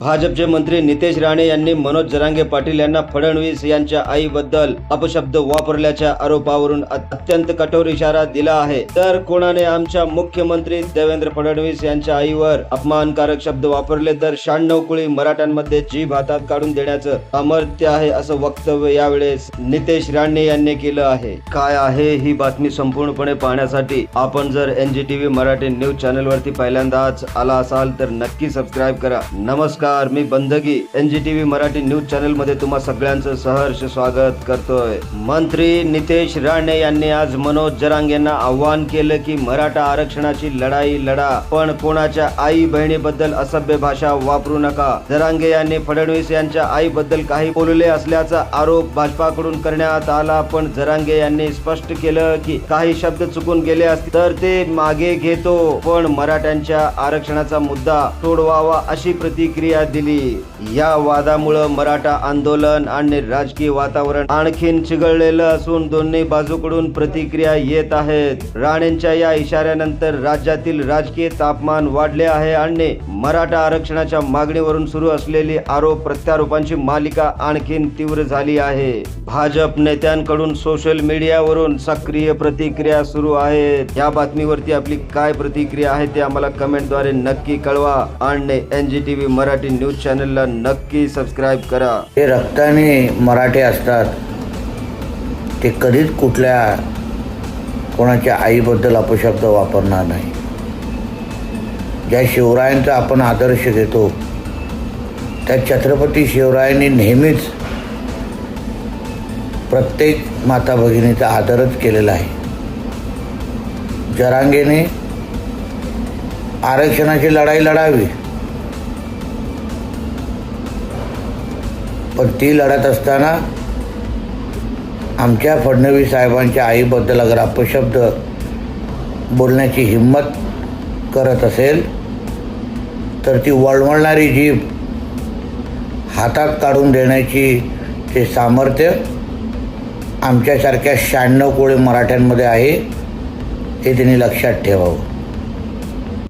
भाजपचे मंत्री नितेश राणे यांनी मनोज जरांगे पाटील यांना फडणवीस यांच्या आईबद्दल अपशब्द वापरल्याच्या आरोपावरून अत्यंत कठोर इशारा दिला आहे. तर कोणाने आमच्या मुख्यमंत्री देवेंद्र फडणवीस यांच्या आईवर अपमानकारक शब्द वापरले तर शहाण्णव कुळी मराठ्यांमध्ये जीभ हातात काढून देण्याचं अमर्त्य आहे असं वक्तव्य यावेळेस नितेश राणे यांनी केलं आहे. काय आहे ही बातमी संपूर्णपणे पाहण्यासाठी आपण जर N G T V Marathi news channel वरती पहिल्यांदाच आला असाल तर नक्की सबस्क्राईब करा. नमस्कार. मी Bandagi N G T V Marathi news चॅनलमध्ये तुम्हा सगळ्यांचं सहर्ष स्वागत करतोय. मंत्री नितेश राणे यांनी आज मनोज जरांग यांना आव्हान केलं की मराठा आरक्षणाची लढाई लढा पण कोणाच्या आई बहिणीबद्दल असभ्य भाषा वापरू नका. जरांगे यांनी फडणवीस यांच्या आईबद्दल काही बोलले असल्याचा आरोप भाजपाकडून करण्यात आला पण जरांगे यांनी स्पष्ट केलं की काही शब्द चुकून गेले असतील तर ते मागे घेतो. पण मराठ्यांच्या आरक्षणाचा मुद्दा सोडवावा अशी प्रतिक्रिया दिली. या वादामुळं मराठा आंदोलन आणि राजकीय वातावरण आणखीन चिघळलेलं असून दोन्ही बाजूकडून प्रतिक्रिया येत आहेत. राणेंच्या या इशाऱ्यानंतर राज्यातील राजकीय तापमान वाढले आहे आणि मराठा आरक्षणाच्या मागणीवरून सुरू असलेली आरोप प्रत्यारोपांची मालिका आणखीन तीव्र झाली आहे. भाजप नेत्यांकडून सोशल मीडियावरून सक्रिय प्रतिक्रिया सुरू आहेत. या बातमीवरती आपली काय प्रतिक्रिया आहे ते आम्हाला कमेंटद्वारे नक्की कळवा. आणि N G T V Marathi news चॅनलला नक्की सबस्क्राईब करा. हे रक्ताने मराठे असतात. ते कधीच कुठल्या कोणाच्या आईबद्दल अपशब्द वापरणार नाही. ज्या शिवरायांचा आपण आदर्श घेतो त्या छत्रपती शिवरायांनी नेहमीच प्रत्येक माता भगिनीचा आदरच केलेला आहे. जरांगेने आरक्षणाची लढाई लढावी. पण ती लढत असताना आमच्या फडणवीस साहेबांच्या आईबद्दल अगर अपशब्द बोलण्याची हिंमत करत असेल तर ती वळवळणारी जीभ हातात काढून देण्याची ते सामर्थ्य आमच्यासारख्या शहाण्णव कोळी मराठ्यांमध्ये आहे हे त्यांनी लक्षात ठेवावं.